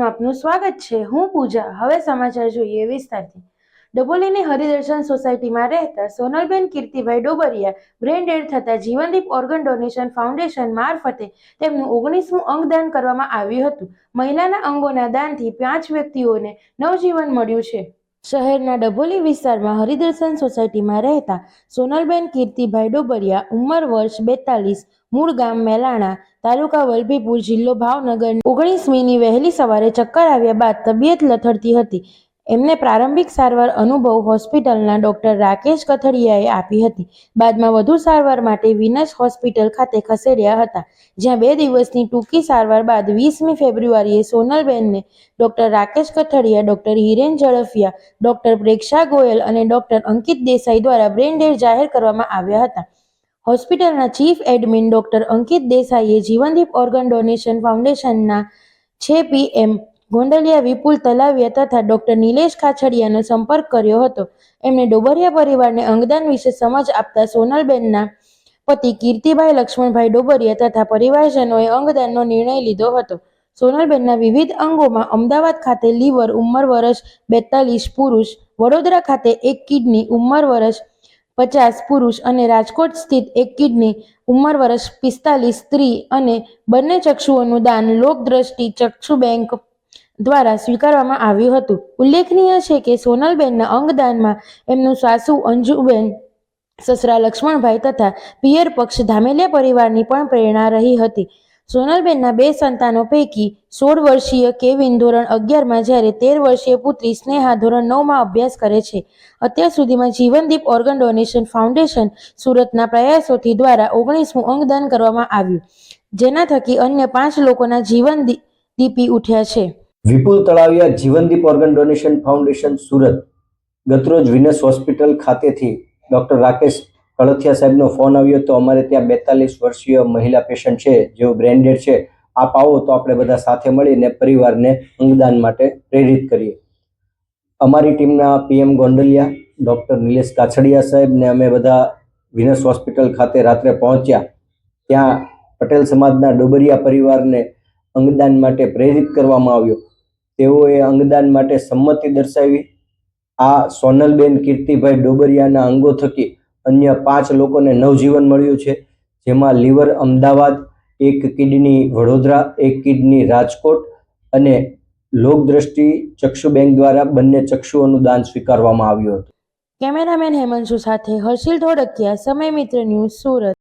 ન્યૂઝમાં આપનું સ્વાગત છે. હું પૂજા. હવે સમાચાર જોઈએ વિસ્તારથી. ડબોલીની હરિદર્શન સોસાયટીમાં રહેતા સોનલબેન કીર્તિભાઈ ડોબરિયા બ્રેન ડેડ થતાં જીવનદીપ ઓર્ગન ડોનેશન ફાઉન્ડેશન મારફતે તેમનું ઓગણીસમું અંગદાન કરવામાં આવ્યું હતું. મહિલાના અંગોના દાનથી પાંચ વ્યક્તિઓને નવજીવન મળ્યું છે. શહેરના ડભોલી વિસ્તારમાં હરિદર્શન સોસાયટીમાં રહેતા સોનલબેન કીર્તિભાઈ ડોબરિયા, ઉંમર વર્ષ બેતાલીસ, મૂળ ગામ મેલાણા, તાલુકા વલભીપુર જિલ્લો ભાવનગર ઓગણીસમીની વહેલી સવારે ચક્કર આવ્યા બાદ તબિયત લથડતી હતી. એમને પ્રારંભિક સારવાર અનુભવ હોસ્પિટલના ડોક્ટર રાકેશ કથડિયાએ આપી હતી. બાદમાં વધુ સારવાર માટે વિનસ હોસ્પિટલ ખાતે ખસેડ્યા હતા, જ્યાં બે દિવસની ટૂંકી સારવાર બાદ વીસમી ફેબ્રુઆરીએ સોનલબેનને doctor Rakesh Kathadiya, doctor Hiren Zadafiya, doctor Preksha Goyal અને ડોક્ટર અંકિત દેસાઈ દ્વારા બ્રેનડેડ જાહેર કરવામાં આવ્યા હતા. હોસ્પિટલના ચીફ એડમિન ડોક્ટર અંકિત દેસાઈએ જીવનદીપ ઓર્ગન ડોનેશન ફાઉન્ડેશનના છે પીએમ ગોંડલિયા વિપુલ તલાવિયા તથા ડોક્ટર નિલેશ ખાછડિયાનો સંપર્ક કર્યો હતો. એમણે ડોબરિયા પરિવારને અંગદાન વિશે સમજ આપતા સોનલબેનના પતિ કીર્તિભાઈ લક્ષ્મણભાઈ ડોબરિયા તથા પરિવારજનોએ અંગદાનનો નિર્ણય લીધો હતો. સોનલબેનના વિવિધ અંગોમાં અમદાવાદ ખાતે લીવર ઉંમર વર્ષ બેતાલીસ પુરુષ, વડોદરા ખાતે એક કિડની ઉંમર વર્ષ પચાસ પુરુષ અને રાજકોટ સ્થિત એક કિડની ઉંમર વર્ષ પિસ્તાલીસ સ્ત્રી અને બંને ચક્ષુઓનું દાન લોકદ્રષ્ટિ ચક્ષુ બેંક દ્વારા સ્વીકારવામાં આવ્યું હતું. ઉલ્લેખનીય છે કે સોનલબેનના અંગદાનમાં એમનું સાસુ અંજુબેન, સસરા લક્ષ્મણભાઈ તથા પિયર પક્ષ ધામેલિયા પરિવારની પણ પ્રેરણા રહી હતી. સોનલબેનના બે સંતાનો પૈકી સોળ વર્ષીય કેવિન ધોરણ અગિયારમાં જ્યારે તેર વર્ષીય પુત્રી સ્નેહા ધોરણ નવમાં અભ્યાસ કરે છે. અત્યાર સુધીમાં જીવનદીપ ઓર્ગન ડોનેશન ફાઉન્ડેશન સુરતના પ્રયાસોથી દ્વારા ઓગણીસમું અંગદાન કરવામાં આવ્યું, જેના થકી અન્ય પાંચ લોકોના જીવન દીપી ઉઠ્યા છે. Vipul Talaviya Jivandeep organ donation foundation Surat. ગતરોજ વિનસ હોસ્પિટલ ખાતેથી ડૉક્ટર રાકેશ કળથિયા સાહેબનો ફોન આવ્યો તો અમારે ત્યાં બેતાલીસ વર્ષીય મહિલા પેશન્ટ છે, જેઓ બ્રેન્ડેડ છે. આપ આવો તો આપણે બધા સાથે મળીને પરિવારને અંગદાન માટે પ્રેરિત કરીએ. અમારી ટીમના P M Gondaliya, doctor Nilesh Kachhadiya સાહેબને અમે બધા વિનસ હોસ્પિટલ ખાતે રાત્રે પહોંચ્યા. ત્યાં પટેલ સમાજના ડોબરિયા પરિવારને અંગદાન માટે પ્રેરિત કરવામાં આવ્યો. તેઓએ અંગદાન માટે સંમતિ દર્શાવી. આ સોનલબેન કીર્તિભાઈ ડોબરિયાના અંગો થકી અન્ય પાંચ લોકોને નવજીવન મળ્યું છે, જેમાં લીવર અમદાવાદ, એક કિડની વડોદરા, એક કિડની રાજકોટ અને લોકદ્રષ્ટિ ચક્ષુ બેંક દ્વારા બંને ચક્ષુઓનું દાન સ્વીકારવામાં આવ્યું હતું. કેમેરામેન હેમંશુ સાથે હર્ષિલ ધોળકિયા સમય મિત્ર ન્યૂઝ સુરત.